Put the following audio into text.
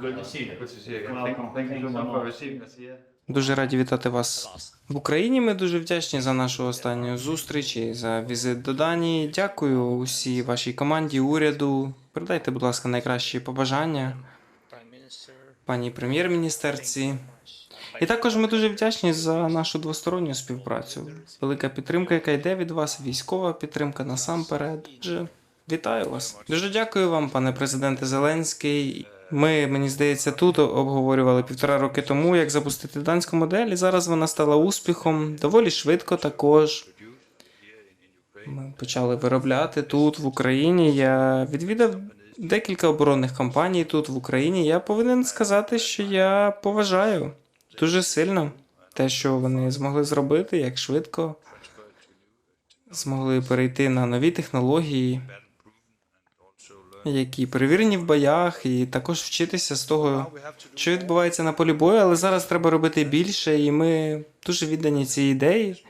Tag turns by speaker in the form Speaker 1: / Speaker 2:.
Speaker 1: Good to see you.
Speaker 2: Good to see you.
Speaker 1: Welcome.
Speaker 2: Thank, thank you so much for receiving us here.
Speaker 3: Дуже раді вітати вас в Україні. Ми дуже вдячні за нашу останню зустріч і за візит до Данії. Дякую усій вашій команді, уряду. Передайте, будь ласка, найкращі побажання пані прем'єр-міністерці. І також ми дуже вдячні за нашу двосторонню співпрацю. Велика підтримка, яка йде від вас, військова підтримка насамперед. Вітаю вас. Дуже дякую вам, пане президенте Зеленський. Ми, мені здається, тут обговорювали півтора роки тому, як запустити данську модель, і зараз вона стала успіхом. Доволі швидко також. Ми почали виробляти тут, в Україні. Я відвідав декілька оборонних кампаній тут, в Україні. Я повинен сказати, що я поважаю дуже сильно те, що вони змогли зробити, як швидко змогли перейти на нові технології, які перевірені в боях, і також вчитися з того, що відбувається на полі бою, але зараз треба робити більше, і ми дуже віддані цій ідеї.